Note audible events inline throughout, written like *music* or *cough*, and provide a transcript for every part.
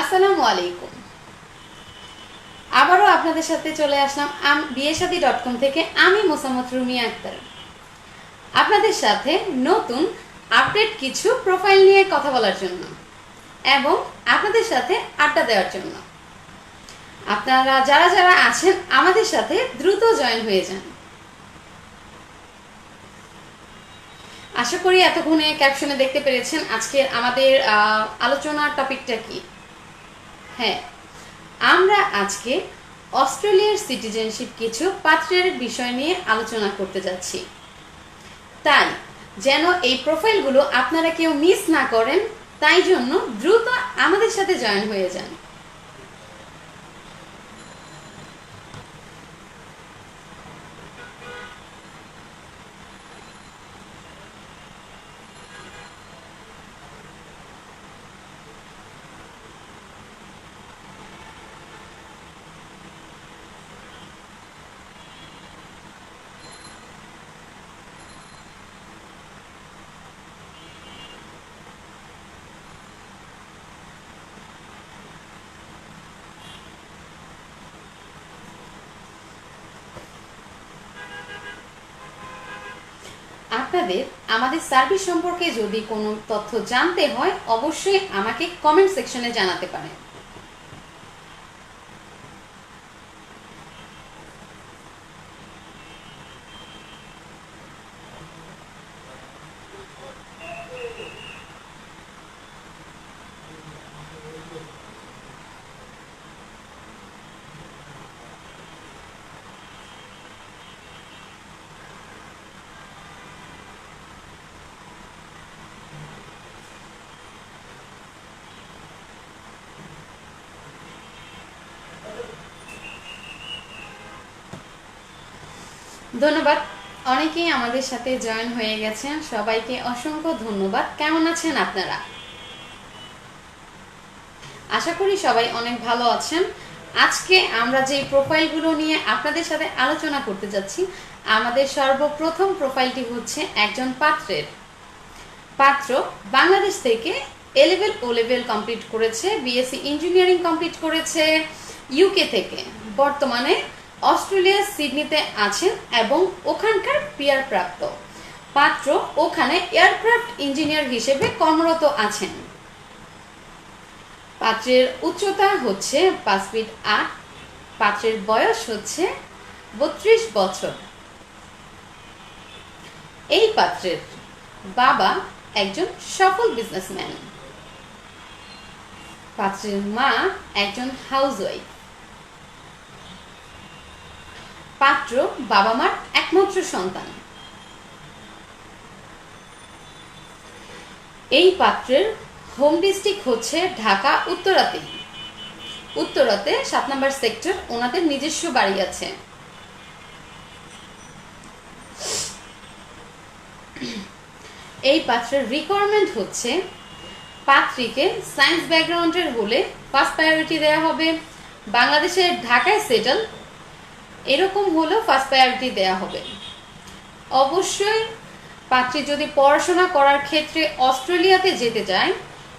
আসসালামু আলাইকুম। আবারও আপনাদের সাথে চলে আসলাম বিয়েসাদি ডট কম থেকে আমি মোসাম্মদ রুমিয়া আক্তার। আপনাদের সাথে নতুন আপডেট কিছু প্রোফাইল নিয়ে কথা বলার জন্য এবং আপনাদের সাথে আড্ডা দেওয়ার জন্য। আপনারা যারা যারা আছেন, আমাদের সাথে দ্রুত জয়েন হয়ে যান। আশা করি এতক্ষণে ক্যাপশনে দেখতে পেরেছেন আজকের আমাদের আলোচনার টপিকটা কি? হ্যাঁ আমরা আজকে অস্ট্রেলিয়ার সিটিজেনশিপ কিছু পাত্রের বিষয় নিয়ে আলোচনা করতে যাচ্ছি। তাই, যেন এই প্রোফাইলগুলো আপনারা কেউ মিস না করেন, তাই জন্য দ্রুত আমাদের সাথে জয়েন হয়ে যান। আপনাদের আমাদের সার্ভিস সম্পর্কে যদি কোনো তথ্য জানতে হয়, অবশ্যই আমাকে কমেন্ট সেকশনে জানাতে পারেন। ধন্যবাদ। অনেকেই আমাদের সাথে জয়েন হয়ে গেছেন সবাইকে অসংখ্য ধন্যবাদ। কেমন আছেন আপনারা? আশা করি সবাই অনেক ভালো আছেন। আজকে আমরা যে প্রোফাইলগুলো নিয়ে আপনাদের সাথে আলোচনা করতে যাচ্ছি, আমাদের সর্বপ্রথম প্রোফাইলটি হচ্ছে একজন পাত্রের। পাত্র বাংলাদেশ থেকে A level O level complete করেছে বিএসসি ইঞ্জিনিয়ারিং কমপ্লিট করেছে ইউকে থেকে। বর্তমানে অস্ট্রেলিয়ার সিডনিতে আছেন এবং ওখানকার পিয়ার প্রাপ্ত পাত্র ওখানে এয়ারক্রাফট ইঞ্জিনিয়ার হিসেবে কর্মরত আছেন। পাত্রের উচ্চতা হচ্ছে পাঁচ ফিট আট, পাত্রের বয়স হচ্ছে বত্রিশ বছর। এই পাত্রের বাবা একজন সফল বিজনেসম্যান। পাত্রের মা একজন হাউসওয়াইফ। পাত্র বাবা মার একমাত্র সন্তান। এই পাত্রের হোম ডিস্ট্রিক্ট হচ্ছে ঢাকা, উত্তরাতে। উত্তরাতে সাত নম্বর সেক্টর, ওনাদের নিজস্ব বাড়ি আছে। এই পাত্রের রিকোয়ারমেন্ট হচ্ছে পাত্রীকে সায়েন্স ব্যাকগ্রাউন্ডের হলে ফার্স্ট প্রায়োরিটি দেওয়া হবে। বাংলাদেশের ঢাকায় সেটেল এরকম হলেও ফার্স্ট প্রায়োরিটি দেওয়া হবে। অবশ্যই পাত্রী যদি পড়াশোনা করার ক্ষেত্রে অস্ট্রেলিয়াতে যেতে চায়,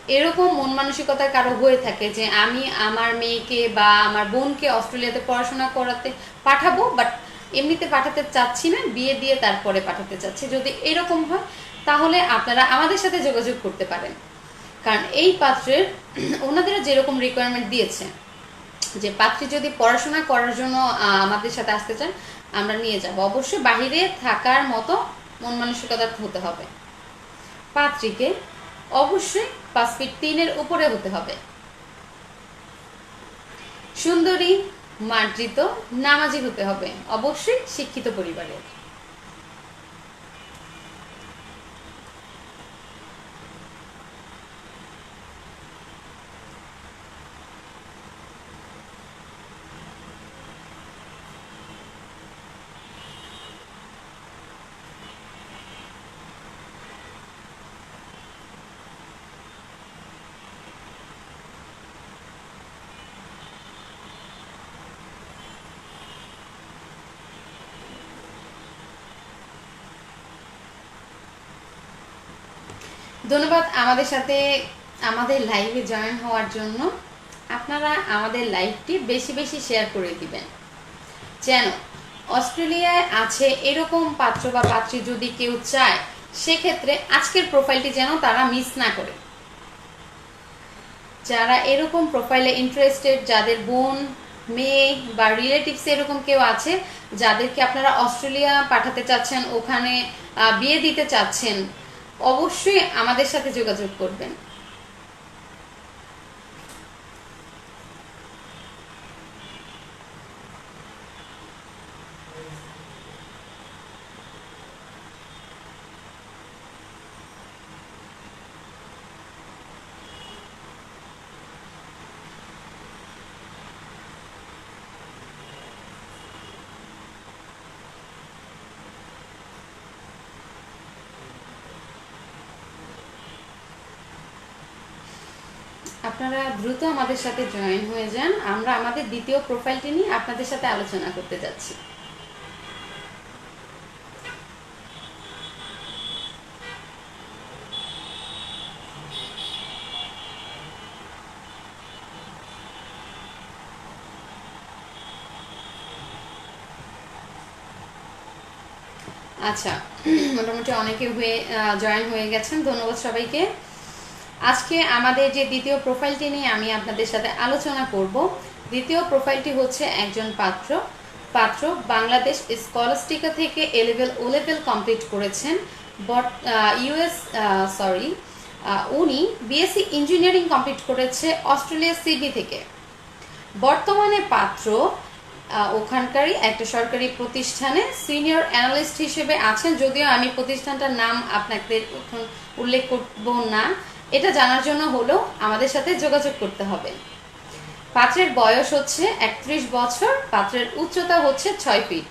এরকম মন মানসিকতা কারও হয়ে থাকে যে আমি আমার মেয়েকে বা আমার বোনকে অস্ট্রেলিয়াতে পড়াশোনা করাতে পাঠাবো বাট এমনিতে পাঠাতে চাচ্ছি না, বিয়ে দিয়ে তারপরে পাঠাতে চাচ্ছি। যদি এরকম হয়, তাহলে আপনারা আমাদের সাথে যোগাযোগ করতে পারেন। কারণ এই পাত্রের *clears throat* ওনাদেরও যেরকম রিকোয়ারমেন্ট দিয়েছে যে পাত্রী যদি পড়াশোনা করার জন্য আমাদের সাথে আসতে চান, আমরা নিয়ে যাব। অবশ্যই বাহিরে থাকার মতো মন মানসিকতা হতে হবে। পাত্রীকে অবশ্যই পাঁচ ফিট তিনের উপরে হতে হবে। সুন্দরী, মার্জিত, নামাজি হতে হবে। অবশ্যই শিক্ষিত পরিবারের। ধন্যবাদ আমাদের সাথে আমাদের লাইভে জয়েন হওয়ার জন্য। আপনারা আমাদের লাইভটি বেশি বেশি শেয়ার করে দিবেন। যেন অস্ট্রেলিয়ায় আছে এরকম পাত্র বা পাত্রী যদি কেউ চায়, সেক্ষেত্রে আজকের প্রোফাইলটি যেন তারা মিস না করে। যারা এরকম প্রোফাইলে ইন্টারেস্টেড যাদের বোন, মেয়ে বা রিলেটিভস এরকম কেউ আছে, যাদেরকে আপনারা অস্ট্রেলিয়া পাঠাতে চাচ্ছেন, ওখানে বিয়ে দিতে চাচ্ছেন অবশ্যই আমাদের সাথে যোগাযোগ করবেন। আপনারা দ্রুত আমাদের সাথে জয়েন হয়ে যান। আমরা আমাদের দ্বিতীয় প্রোফাইলটি নিয়ে আপনাদের সাথে আলোচনা করতে যাচ্ছি। আচ্ছা *clears throat* মোটামুটি অনেকে হয়ে জয়েন হয়ে গেছেন। ধন্যবাদ সবাইকে। আজকে আমাদের যে দ্বিতীয় প্রোফাইলটি নিয়ে আমি আপনাদের সাথে আলোচনা করব, দ্বিতীয় প্রোফাইলটি হচ্ছে একজন পাত্র। পাত্র বাংলাদেশ স্কলাস্টিকা থেকে A level O level complete করেছেন বট ইউএস সরি উনি বিএসসি ইঞ্জিনিয়ারিং কমপ্লিট করেছে অস্ট্রেলিয়া সিডনি থেকে। বর্তমানে পাত্র ওখানকারই একটা সরকারি প্রতিষ্ঠানে সিনিয়র অ্যানালিস্ট হিসেবে আছেন। যদিও আমি প্রতিষ্ঠানটার নাম আপনাদের উল্লেখ করব না এটা জানার জন্য হলেও আমাদের সাথে যোগাযোগ করতে হবে। পাত্রের বয়স হচ্ছে একত্রিশ বছর, পাত্রের উচ্চতা হচ্ছে ছয় ফিট।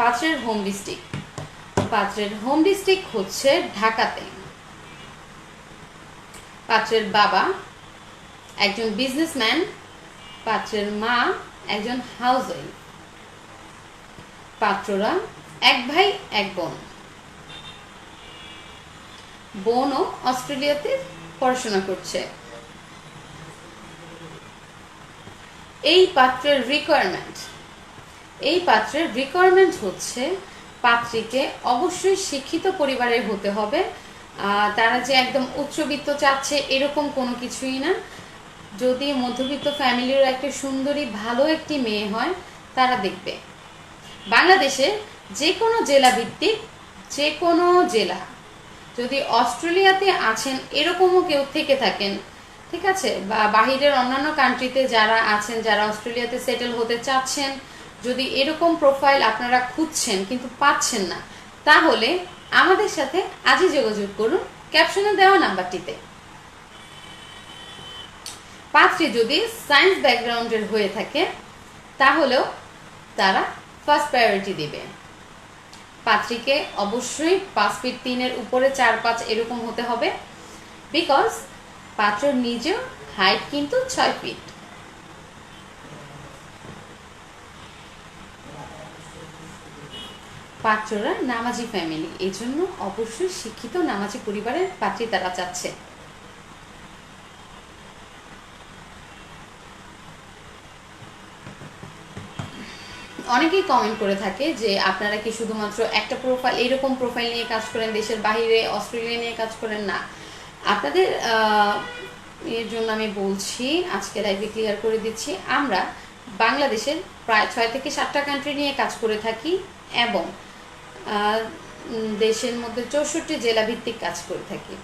পাত্রের হোম ডিস্ট্রিক্ট পাত্রের হোম ডিস্ট্রিক্ট হচ্ছে ঢাকাতে। পাত্রের বাবা একজন বিজনেসম্যান পাত্রের মা একজন হাউস ওয়াইফ পাত্ররা এক ভাই, এক বোন। বোনও অস্ট্রেলিয়াতে পড়াশোনা করছে। এই পাত্রের রিকোয়ারমেন্ট এই পাত্রের রিকোয়ারমেন্ট হচ্ছে পাত্রীকে অবশ্যই শিক্ষিত পরিবারের হতে হবে। তারা যে একদম উচ্চবিত্ত চাচ্ছে এরকম কোনো কিছুই না। যদি মধ্যবিত্ত ফ্যামিলির একটা সুন্দরী, ভালো একটি মেয়ে হয়, তারা দেখবে। বাংলাদেশে যে কোনো জেলা ভিত্তিক যে কোনো জেলা যদি অস্ট্রেলিয়াতে আছেন, এরকমও কেউ থেকে থাকেন, ঠিক আছে? বা বাহিরের অন্যান্য কান্ট্রিতে যারা আছেন, যারা অস্ট্রেলিয়াতে সেটেল হতে চাচ্ছেন, যদি এরকম প্রোফাইল আপনারা খুঁজছেন কিন্তু পাচ্ছেন না, তাহলে আমাদের সাথে আজই যোগাযোগ করুন। ক্যাপশনে দেওয়া নাম্বারটিতে। পাত্রী যদি সায়েন্স ব্যাকগ্রাউন্ডের হয়ে থাকে, তাহলেও তারা ফার্স্ট প্রায়োরিটি দিবে। পাত্রীকে অবশ্যই পাঁচ ফিট তিনের উপরে চার পাঁচ এরকম হতে হবে। বিকজ পাত্র নিজেও হাইট কিন্তু ছয় ফিট। পাত্ররা নামাজি ফ্যামিলি এই জন্য অবশ্যই শিক্ষিত নামাজি পরিবারের পাত্রী তারা চাচ্ছে। অনেকেই কমেন্ট করে থাকে যে আপনারা কি শুধুমাত্র একটা প্রোফাইল এরকম প্রোফাইল নিয়ে কাজ করেন, দেশের বাইরে অস্ট্রেলিয়া নিয়ে কাজ করেন? না। আপনাদের এর জন্য আমি বলছি আজকে লাইভে ক্লিয়ার করে দিচ্ছি, আমরা বাংলাদেশের প্রায় ছয় থেকে সাতটা কান্ট্রি নিয়ে কাজ করে থাকি এবং দেশের মধ্যে চৌষট্টি জেলা ভিত্তিক কাজ করে থাকি।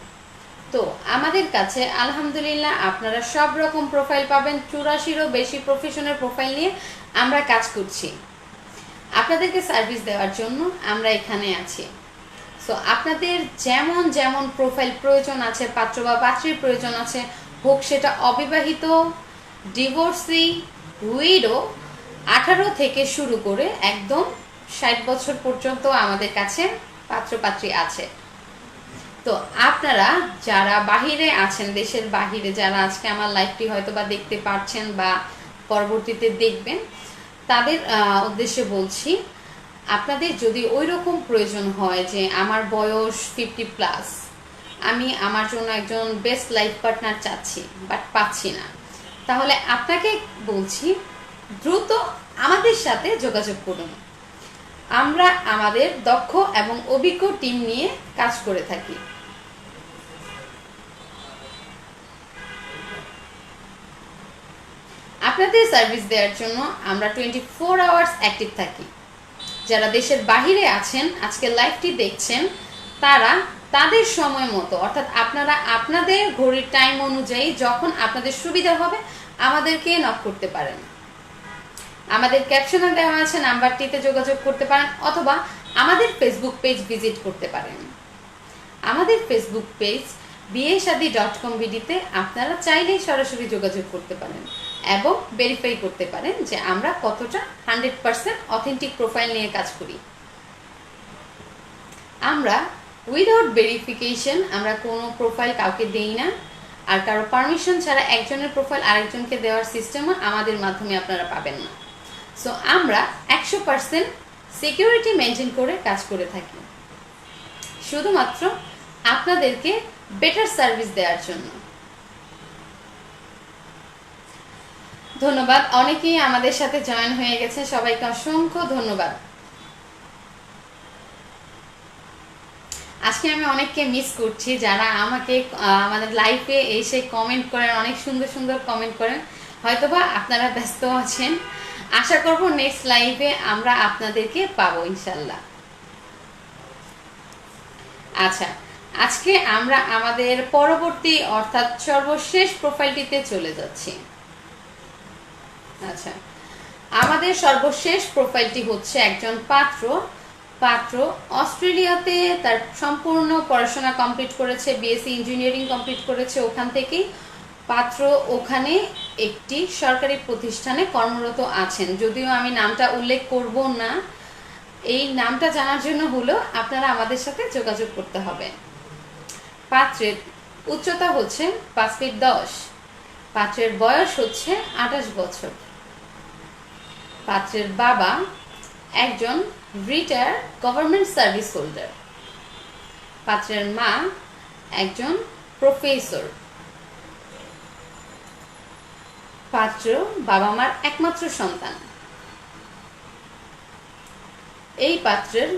তো আমাদের কাছে আলহামদুলিল্লাহ আপনারা সব রকম প্রোফাইল পাবেন, চুরাশিরও বেশি প্রফেশনাল প্রোফাইল নিয়ে আমরা কাজ করছি। আপনাদেরকে সার্ভিস দেওয়ার জন্য আমরা এখানে আছি। সো আপনাদের যেমন যেমন প্রোফাইল প্রয়োজন আছে, পাত্র বা পাত্রীর প্রয়োজন আছে, হোক সেটা অবিবাহিত ডিভোর্সি উইডো আঠারো থেকে শুরু করে একদম ষাট বছর পর্যন্ত আমাদের কাছে পাত্রপাত্রী আছে। তো আপনারা যারা বাহিরে আছেন, দেশের বাহিরে যারা আজকে আমার লাইফটি হয়তো বা দেখতে পারছেন বা পরবর্তীতে দেখবেন তাদের উদ্দেশ্যে বলছি, আপনাদের যদি ওই রকম প্রয়োজন হয় যে আমার বয়স ফিফটি প্লাস আমি আমার জন্য একজন বেস্ট লাইফ পার্টনার চাচ্ছি বাট পাচ্ছি না, তাহলে আপনাকে বলছি, দ্রুত আমাদের সাথে যোগাযোগ করুন। আমরা আমাদের দক্ষ এবং অভিজ্ঞ টিম নিয়ে কাজ করে থাকি। আপনাদের সার্ভিস দেওয়ার জন্য আমরা টোয়েন্টি ফোর আওয়ার্স অ্যাক্টিভ থাকি। যারা দেশের বাহিরে আছেন, আজকে লাইভটি দেখছেন, তারা তাদের সময় মতো, অর্থাৎ আপনারা আপনাদের ঘড়ির টাইম অনুযায়ী যখন আপনাদের সুবিধা হবে, আমাদেরকে নক করতে পারেন। আমাদের ক্যাপশনে দেওয়া আছে, নাম্বারটিতে যোগাযোগ করতে পারেন, অথবা আমাদের ফেসবুক পেজ ভিজিট করতে পারেন। আমাদের Facebook page Biyeshadi dot com ভিডিতে আপনারা চাইলেই সরাসরি যোগাযোগ করতে পারেন। এবং ভেরিফাই করতে পারেন যে আমরা কতটা হান্ড্রেড পার্সেন্ট অথেন্টিক প্রোফাইল নিয়ে কাজ করি। আমরা উইদাউট ভেরিফিকেশন আমরা কোনো প্রোফাইল কাউকে দেই না, আর কারও পারমিশন ছাড়া একজনের প্রোফাইল আরেকজনকে দেওয়ার সিস্টেমও আমাদের মাধ্যমে আপনারা পাবেন না। সো আমরা একশো পার্সেন্ট সিকিউরিটি মেনটেন করে কাজ করে থাকি। শুধুমাত্র আপনাদেরকে বেটার সার্ভিস দেওয়ার জন্য। ধন্যবাদ। অনেকেই আমাদের সাথে জয়েন হয়ে গেছে। সবাইকে অসংখ্য ধন্যবাদ। আজকে আমি অনেককে মিস করছি যারা আমাকে আমাদের লাইফে এসে কমেন্ট করেন, অনেক সুন্দর সুন্দর কমেন্ট করেন। হয়তোবা আপনারা ব্যস্ত আছেন। আশা করব নেক্সট লাইভে আমরা আপনাদেরকে পাবো ইনশাল্লাহ আচ্ছা আজকে আমরা আমাদের পরবর্তী, অর্থাৎ সর্বশেষ প্রোফাইলটিতে চলে যাচ্ছি। আচ্ছা। আমাদের সর্বশেষ প্রোফাইলটি হচ্ছে একজন পাত্র। পাত্র অস্ট্রেলিয়াতে তার সম্পূর্ণ পড়াশোনা কমপ্লিট করেছে বিএসসি ইঞ্জিনিয়ারিং কমপ্লিট করেছে ওখান থেকেই। পাত্র ওখানে একটি সরকারি প্রতিষ্ঠানে কর্মরত আছেন। যদিও আমি নামটা উল্লেখ করব না। এই নামটা জানার জন্য হলো আপনারা আমাদের সাথে যোগাযোগ করতে হবে। পাত্রের উচ্চতা হচ্ছে পাঁচ ফিট দশ। পাত্রের বয়স হচ্ছে আঠাশ বছর। পাত্রের বাবা একজন রিটায়ার গভর্নমেন্ট সার্ভিস হোল্ডার। পাত্রের মা একজন প্রফেসর। পাত্র বাবা মার একমাত্র সন্তান। এই পাত্রের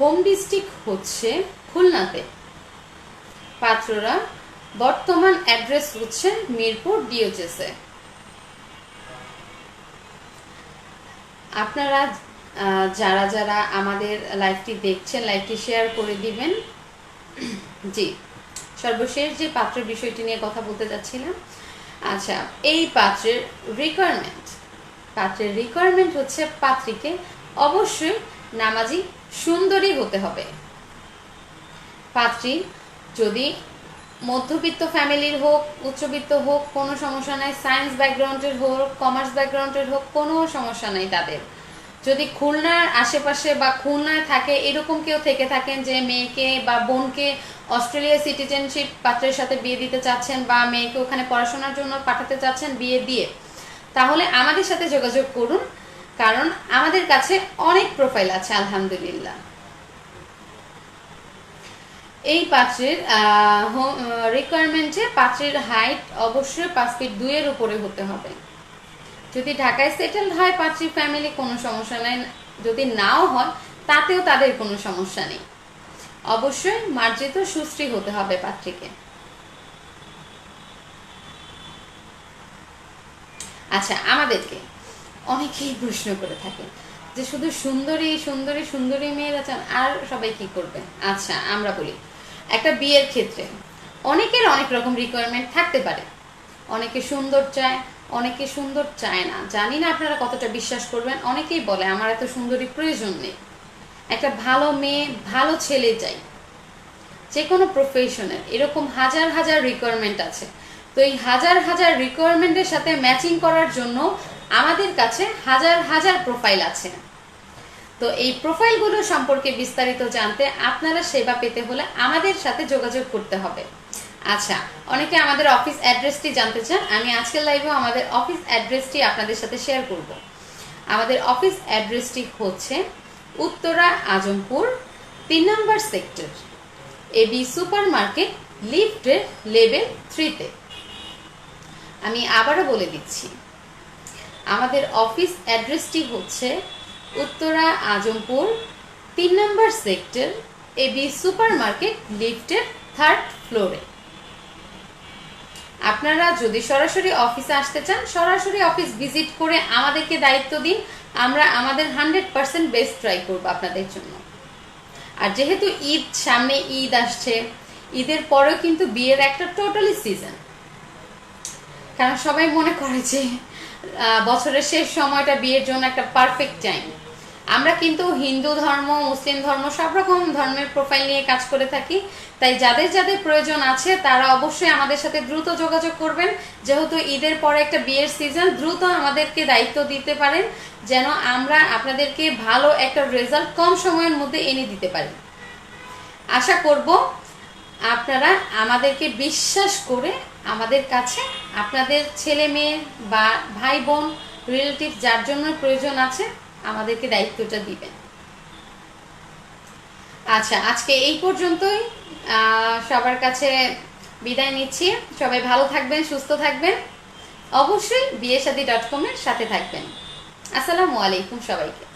হোম ডিস্ট্রিক্ট হচ্ছে খুলনাতে। পাত্ররা বর্তমান অ্যাড্রেস হচ্ছে মিরপুর ডিওচেসে। আপনারা যারা যারা আমাদের লাইভটি দেখছেন, লাইভটি শেয়ার করে দিবেন। জি, সর্বশেষ যে পাত্রের বিষয়টি নিয়ে কথা বলতে যাচ্ছিলাম। আচ্ছা এই পাত্রের রিকোয়ারমেন্ট পাত্রের রিকোয়ারমেন্ট হচ্ছে পাত্রীকে অবশ্যই নামাজি সুন্দরী হতে হবে। পাত্রী যদি মধ্যবিত্ত ফ্যামিলির হোক, উচ্চবিত্ত হোক, কোনো সমস্যা নাই। সায়েন্স ব্যাকগ্রাউন্ডের হোক, কমার্স ব্যাকগ্রাউন্ডের হোক, কোনো সমস্যা নাই তাদের। যদি খুলনার আশেপাশে বা খুলনায় থাকে, এরকম কেউ থেকে থাকেন যে মেয়েকে বা বোনকে অস্ট্রেলিয়া সিটিজেনশিপ পাত্রের সাথে বিয়ে দিতে চাচ্ছেন বা মেয়েকে ওখানে পড়াশোনার জন্য পাঠাতে চাচ্ছেন, বিয়ে দিয়ে, তাহলে আমাদের সাথে যোগাযোগ করুন। কারণ আমাদের কাছে অনেক প্রোফাইল আছে, আলহামদুলিল্লাহ। এই পাত্রের রিকোয়ারমেন্টে পাত্রের হাইট অবশ্যই পাঁচ ফিট দুইয়ের উপরে হতে হবে। যদি ঢাকায় সেটেলড হয় পাত্রী ফ্যামিলি কোনো সমস্যা নেই। যদি নাও হয়, তাতেও তাদের কোনো সমস্যা নেই। অবশ্যই মার্জিত সুশ্রী হতে হবে পাত্রীকে আচ্ছা আমাদেরকে অনেকেই প্রশ্ন করে থাকে যে শুধু সুন্দরী সুন্দরী সুন্দরী মেয়েরা চান, আর সবাই কি করবে? আচ্ছা আমরা বলি একটা বিয়ের ক্ষেত্রে। অনেকের অনেক রকম রিকোয়ারমেন্ট থাকতে পারে। অনেকে সুন্দর চায়, অনেকে সুন্দর চায় না। জানি না আপনারা কতটা বিশ্বাস করবেন, অনেকেই বলে, আমার এত সুন্দরী প্রয়োজন নেই। একটা ভালো মেয়ে, ভালো ছেলে চাই। যে কোনো প্রফেশনের এরকম হাজার হাজার রিকোয়ারমেন্ট আছে। তো এই হাজার হাজার রিকোয়ারমেন্টের সাথে ম্যাচিং করার জন্য আমাদের কাছে হাজার হাজার প্রোফাইল আছে। তো এই প্রোফাইলগুলো সম্পর্কে বিস্তারিত জানতে আপনারা সেবা পেতে হলে আমাদের সাথে যোগাযোগ করতে হবে। আচ্ছা অনেকে আমাদের অফিস অ্যাড্রেসটি জানতে চান, আমি আজকের লাইভেও আমাদের অফিস অ্যাড্রেসটি আপনাদের সাথে শেয়ার করব। আমাদের অফিস অ্যাড্রেসটি হচ্ছে উত্তরা আজমপুর, তিন নম্বর সেক্টর এবি সুপার মার্কেট লিফটের লেভেল থ্রিতে আমি আবারও বলে দিচ্ছি, আমাদের অফিস অ্যাড্রেসটি হচ্ছে উত্তরা, আজমপুর, তিন নম্বর সেক্টর এবি সুপার মার্কেট লিফটের থার্ড ফ্লোরে। আপনারা যদি সরাসরি অফিসে আসতে চান, সরাসরি অফিস ভিজিট করে আমাদেরকে দায়িত্ব দিন। আমরা আমাদের হান্ড্রেড পার্সেন্ট বেস্ট ট্রাই করব আপনাদের জন্য। আর যেহেতু ঈদ, সামনে ঈদ আসছে, ঈদের পরেও কিন্তু বিয়ের একটা টোটালি সিজন। কারণ সবাই মনে করে যে বছরের শেষ সময়টা বিয়ের জন্য একটা পারফেক্ট টাইম আমরা কিন্তু হিন্দু ধর্ম, মুসলিম ধর্ম, সব রকম ধর্মের প্রোফাইল নিয়ে কাজ করে থাকি। তাই যাদের যাদের প্রয়োজন আছে, তারা অবশ্যই আমাদের সাথে দ্রুত যোগাযোগ করবেন। যেহেতু ঈদের পরে একটা বিয়ের সিজন দ্রুত আমাদেরকে দায়িত্ব দিতে পারেন, যেন আমরা আপনাদেরকে ভালো একটা রেজাল্ট কম সময়ের মধ্যে এনে দিতে পারি। আশা করব আপনারা আমাদেরকে বিশ্বাস করে আমাদের কাছে, আপনাদের ছেলে মেয়ে বা ভাই বোন রিলেটিভ যার জন্য প্রয়োজন আছে, আমাদেরকে দায়িত্বটা দিবেন। আচ্ছা আজকে এই পর্যন্তই। সবার কাছে বিদায় নিচ্ছি। সবাই ভালো থাকবেন, সুস্থ থাকবেন। অবশ্যই বিয়েসাদি ডট কমের সাথে থাকবেন। আসসালামু আলাইকুম সবাইকে।